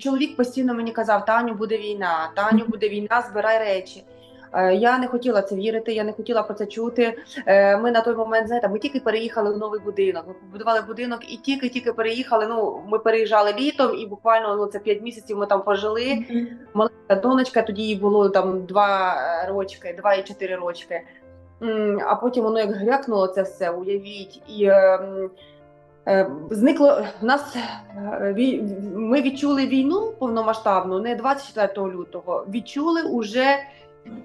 чоловік постійно мені казав: Таню, буде війна, Таню, буде війна, збирай речі. Е, Я не хотіла це вірити, я не хотіла про це чути. Е, Ми на той момент, знаєте, ми тільки переїхали в новий будинок. Ми побудували будинок і тільки-тільки переїхали. Ну, ми переїжджали літом, і буквально ну, це 5 місяців ми там пожили. Маленька донечка, тоді їй було там 2 рочки, 2 і 4 рочки. А потім воно як грякнуло це все, уявіть. І е, е, зникло в нас е, ми відчули війну повномасштабну не 24 лютого, відчули уже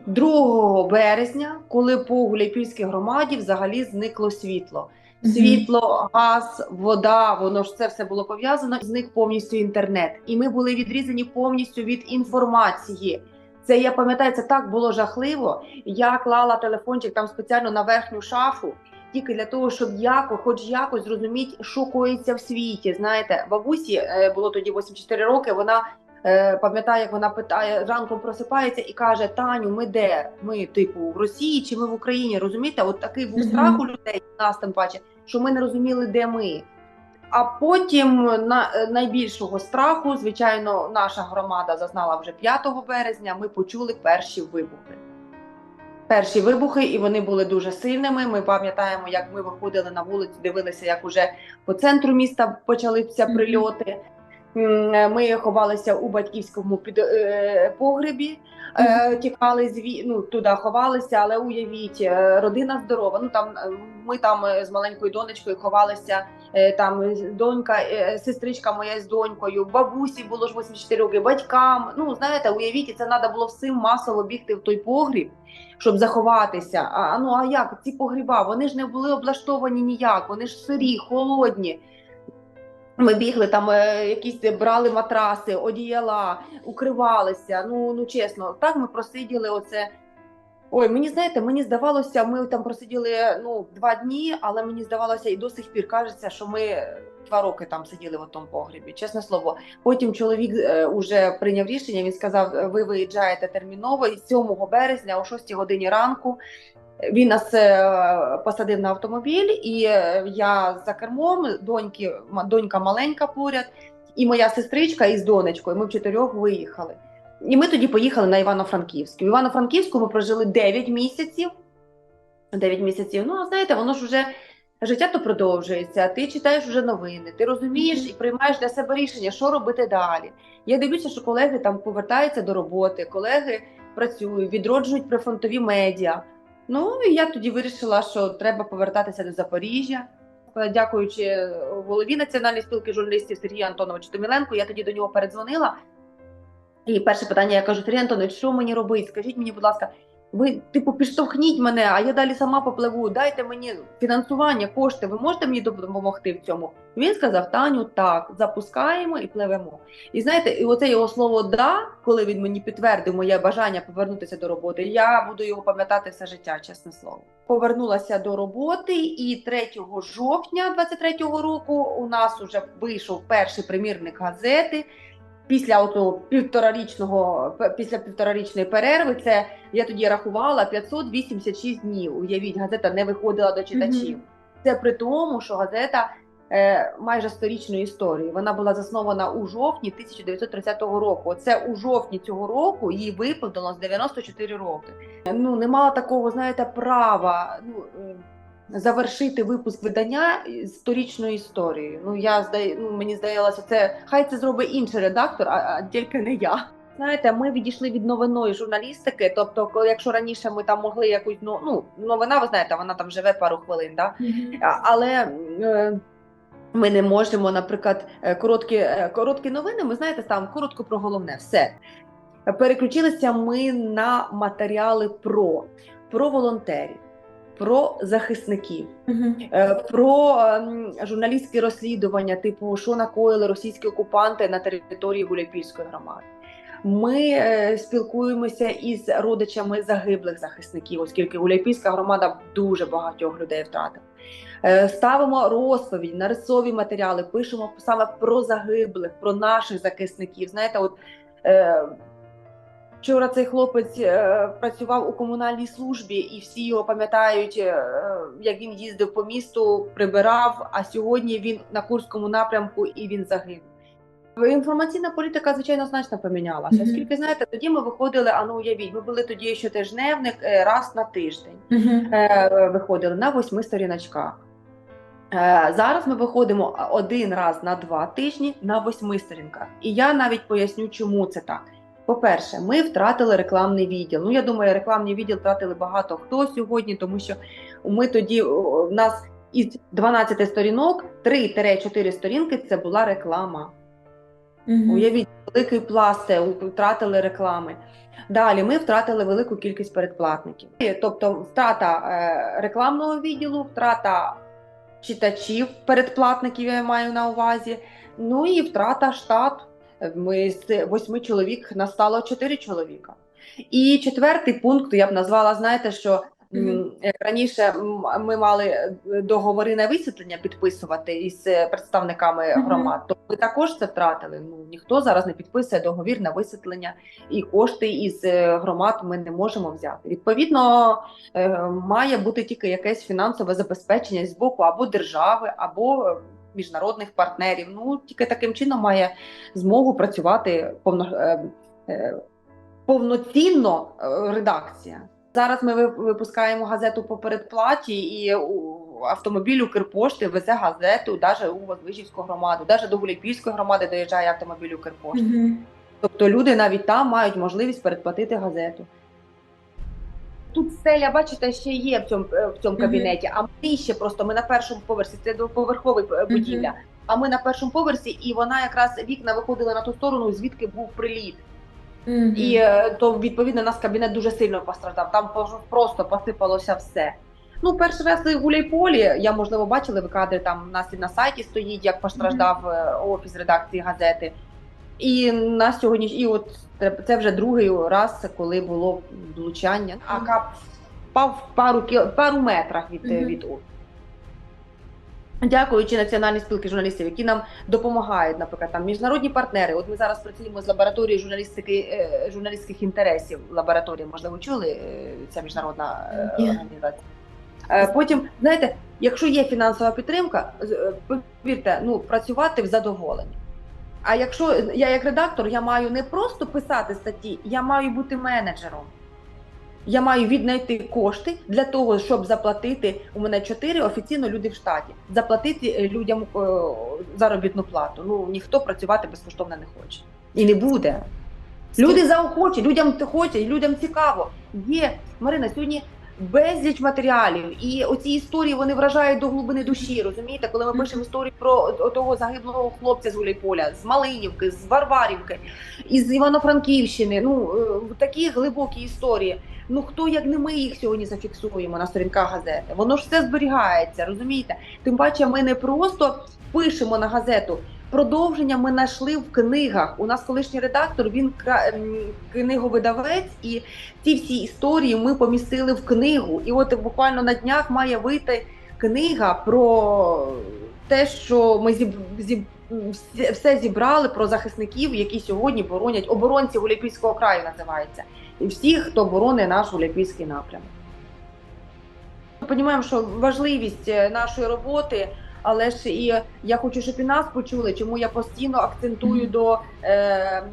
2 березня, коли по Гуляйпільській громаді взагалі зникло світло. Світло, газ, вода, воно ж це все було пов'язано. Зник повністю інтернет, і ми були відрізані повністю від інформації. Це я пам'ятаю, це так було жахливо. Я клала телефончик там спеціально на верхню шафу, тільки для того, щоб яко, хоч якось зрозуміти, що коїться в світі. Знаєте, бабусі е, було тоді 84 роки. Вона е, пам'ятає, як вона питає ранком просипається і каже: Таню, ми де? Ми, типу, в Росії чи ми в Україні? Розумієте, от такий був страх у людей, нас тим паче, що ми не розуміли, де ми. А потім на е, найбільшого страху, звичайно, наша громада зазнала вже 5 березня. Ми почули перші вибухи. Перші вибухи, і вони були дуже сильними. Ми пам'ятаємо, як ми виходили на вулицю, дивилися, як уже по центру міста почалися прильоти. М, Ми ховалися у батьківському під е, погребі, е, тікали зві... ну, туди ховалися, але уявіть, е, родина здорова. Ну там е, ми там е, з маленькою донечкою ховалися. е, Там е, донька, е, сестричка моя з донькою, бабусі було ж 84 роки, батькам. Ну знаєте, уявіть, це треба було всім масово бігти в той погріб, щоб заховатися. А ну а як ці погріба? Вони ж не були облаштовані ніяк, вони ж сирі, холодні. Ми бігли там, е, якісь брали матраси, одіяла, укривалися. Ну ну чесно, так ми просиділи оце. Ой, мені знаєте, мені здавалося, ми там просиділи ну два дні, але мені здавалося, і до сих пір кажеться, що ми два роки там сиділи в тому погрібі. Чесне слово. Потім чоловік е, уже прийняв рішення. Він сказав: ви виїжджаєте терміново і 7 березня, о 6 годині ранку. Він нас е, посадив на автомобіль, і е, я за кермом, доньки, донька маленька поряд, і моя сестричка із донечкою. Ми в чотирьох виїхали. І ми тоді поїхали на Івано-Франківськ. В Івано-Франківську ми прожили 9 місяців. 9 місяців. Ну, а знаєте, воно ж вже життя то продовжується. Ти читаєш вже новини, ти розумієш і приймаєш для себе рішення, що робити далі. Я дивлюся, що колеги там повертаються до роботи, колеги працюють, відроджують прифронтові медіа. Ну і я тоді вирішила, що треба повертатися до Запоріжжя. Е, Дякуючи голові Національної спілки журналістів Сергію Антоновичу Томіленку, я тоді до нього передзвонила. І перше питання я кажу: Сергій Антонович, що мені робити? Скажіть мені, будь ласка, ви типу підштовхніть мене, а я далі сама попливу. Дайте мені фінансування, кошти. Ви можете мені допомогти в цьому? Він сказав: Таню, так, запускаємо і пливемо. І знаєте, і оце його слово да, коли він мені підтвердив моє бажання повернутися до роботи. Я буду його пам'ятати все життя, чесне слово. Повернулася до роботи, і 3 жовтня 23-го року у нас уже вийшов перший примірник газети. Після ото півторарічного після півторарічної перерви, це я тоді рахувала 586 днів. Уявіть, газета не виходила до читачів. Мгм. Це при тому, що газета е, майже сторічної історії. Вона була заснована у жовтні 1930 року. Це у жовтні цього року їй виповнилось 94 роки. Ну не мала такого, знаєте, права. Ну е, завершити випуск видання з сторічною історією. Ну я здає, ну мені здаялося, це хай це зробить інший редактор, а, а тільки не я. Знаєте, ми відійшли від новинної журналістики. Тобто, коли якщо раніше ми там могли якусь ну, ну новина, ви знаєте, вона там живе пару хвилин, да? Але е, ми не можемо, наприклад, е, короткі, е, короткі новини. Ми знаєте, там коротко про головне, все. Переключилися ми на матеріали про, про волонтерів, про захисників. Е, Про ем, журналістські розслідування, типу, що накоїли російські окупанти на території Гуляйпільської громади. Ми е, спілкуємося із родичами загиблих захисників, оскільки Гуляйпільська громада дуже багатьох людей втратила. Е, Ставимо розповідь, нарисові матеріали, пишемо саме про загиблих, про наших захисників. Знаєте, от Вчора цей хлопець е, працював у комунальній службі, і всі його пам'ятають, е, як він їздив по місту, прибирав. А сьогодні він на Курському напрямку і він загинув. Інформаційна політика, звичайно, значно помінялася. Оскільки, знаєте, тоді ми виходили, а ну уявіть, ми були тоді щотижневник е, раз на тиждень. Мгм. Е, Виходили на восьми сторіночках. Зараз ми виходимо один раз на два тижні на восьми сторінках. І я навіть поясню, чому це так. По-перше, ми втратили рекламний відділ. Ну, я думаю, рекламний відділ втратили багато хто сьогодні, тому що ми тоді в нас із 12 сторінок 3-4 сторінки це була реклама. Мгм. Уявіть, великий пласт втратили реклами. Далі ми втратили велику кількість передплатників. Тобто втрата е, рекламного відділу, втрата читачів, передплатників я маю на увазі. Ну і втрата штат. Ми з восьми чоловік настало чотири чоловіка. І четвертий пункт я б назвала, знаєте, що е, раніше ми мали е, договори на висвітлення підписувати із е, представниками Мгм. громад. То ми також це втратили. Ну ніхто зараз не підписує договір на висвітлення, і кошти із громад ми не можемо взяти. Відповідно, має бути тільки якесь фінансове забезпечення з боку або держави, або міжнародних партнерів. Ну тільки таким чином має змогу працювати повно, е, е, повноцінно е, редакція. Зараз ми випускаємо газету по передплаті, і у, автомобіль Укрпошти везе газету навіть у Возвижівську громаду, навіть до Гуляйпільської громади доїжджає автомобіль Укрпошти. Мгм. Тобто люди навіть там мають можливість передплатити газету. Тут стеля, бачите, ще є в цьому, е, в цьому кабінеті, а ми ще просто ми на першому поверсі, це двоповерховий е, будівля. А ми на першому поверсі, і вона якраз вікна виходили на ту сторону, звідки був приліт. І е, то відповідно наш кабінет дуже сильно постраждав. Там просто посипалося все. Ну, перший раз у Гуляйполі, я можливо бачили ви кадри, там у нас і на сайті стоїть, як постраждав офіс редакції газети. І на сьогодні, і от це- вже другий раз, коли було влучання. А кап впав в пару кіл- пару метрах від, е, Мгм. від офісу. Дякуючи Національній спілки журналістів, які нам допомагають, наприклад, там міжнародні партнери. От ми зараз працюємо з лабораторією журналістики е, журналістських інтересів. Лабораторія, можливо, чули е, ця міжнародна організація. Потім, знаєте, якщо є фінансова підтримка, повірте, ну працювати в задоволенні. А якщо я як редактор, я маю не просто писати статті, я маю бути менеджером. Я маю віднайти кошти для того, щоб заплатити. У мене чотири офіційно люди в штаті. Заплатити е, людям е, заробітну плату. Ну ніхто працювати безкоштовно не хоче і не буде. Люди заохочуть, людям хочуть, людям цікаво. Є Марина сьогодні безліч матеріалів, і оці історії вони вражають до глибини душі. Розумієте, коли ми пишемо історію про того загиблого хлопця з Гуляйполя, з Малинівки, з Варварівки, із Івано-Франківщини. Ну е, такі глибокі історії. Ну хто як не ми їх сьогодні зафіксуємо на сторінках газети? Воно ж все зберігається, розумієте? Тим паче, ми не просто пишемо на газету. Продовження ми знайшли в книгах. У нас колишній редактор, він книговидавець, і ці всі історії ми помістили в книгу. І от буквально на днях має вийти книга про те, що ми зіб... зіб... все- зібрали про захисників, які сьогодні боронять оборонці Гуляйпільського краю, називається. І всіх, хто боронить наш Гуляйпільський напрямок. Ми розуміємо, що важливість е, нашої роботи, але ж і я хочу, щоб і нас почули, чому я постійно акцентую до е,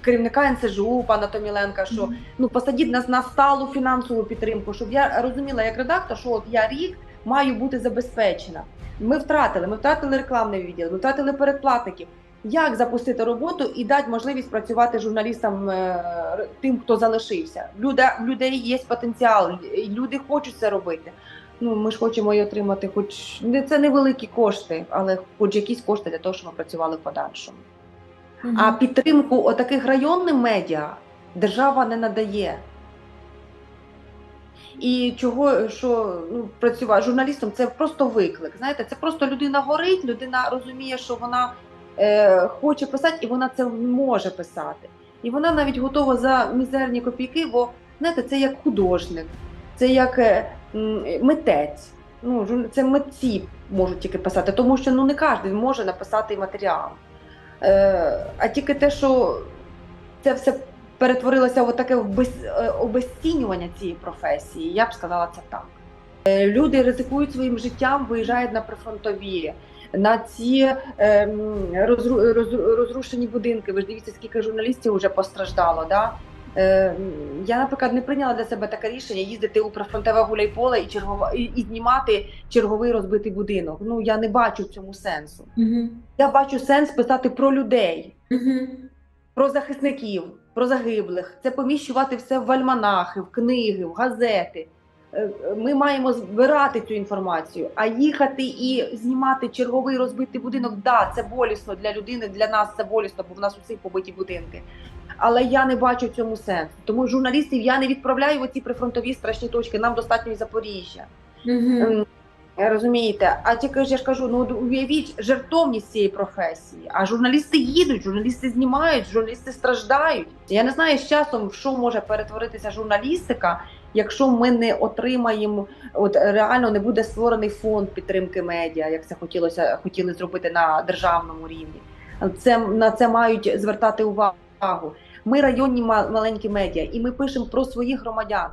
керівника НСЖУ, пана Томіленка, що ну посадіть нас на сталу фінансову підтримку, щоб я розуміла як редактор, що от я рік маю бути забезпечена. Ми втратили, ми втратили рекламний відділ, ми втратили передплатників. Як запустити роботу і дати можливість працювати журналістам е, тим, хто залишився? Люди, людей є потенціал, люди хочуть це робити. Ну ми ж хочемо і отримати, хоч не це невеликі кошти, але хоч якісь кошти для того, щоб ми працювали в подальшому. Мгм. А підтримку отаких районним медіа держава не надає. І чого, що ну, працювати журналістом, це просто виклик. Знаєте, це просто людина горить, людина розуміє, що вона е, хоче писати, і вона це може писати. І вона навіть готова за мізерні копійки, бо знаєте, це як художник, це як е, митець. Ну, це митці можуть тільки писати, тому що ну не кожен може написати матеріал. Е, а тільки те, що це все перетворилося в таке е, цієї професії, я б сказала це так. Е, Люди ризикують своїм життям, виїжджають на прифронтові. на ці розру- розру- розрушені будинки. Ви ж дивіться, скільки журналістів вже постраждало. Да? Е, я, наприклад, не прийняла для себе таке рішення їздити у прифронтове гуляйполе і чергова і, і знімати черговий розбитий будинок. Ну я не бачу в цьому сенсу. Мгм. Я бачу сенс писати про людей, Мгм. про захисників, про загиблих. Це поміщувати все в альманахи, в книги, в газети. Е, Ми маємо збирати цю інформацію, а їхати і знімати черговий розбитий будинок. Да, це болісно для людини. Для нас це болісно, бо в нас усіх побиті будинки. Але я не бачу в цьому сенсу. Тому журналістів я не відправляю в оці прифронтові страшні точки. Нам достатньо і Запоріжжя. Ем, Розумієте, а тільки ж я ж кажу, ну уявіть жертовність цієї професії. А журналісти їдуть, журналісти знімають, журналісти страждають. Я не знаю з часом, в що може перетворитися журналістика, якщо ми не отримаємо, от реально не буде створений фонд підтримки медіа, як це хотілося хотіли зробити на державному рівні. Це на це мають звертати увагу. Ми районні ма- маленькі медіа, і ми пишемо про своїх громадян.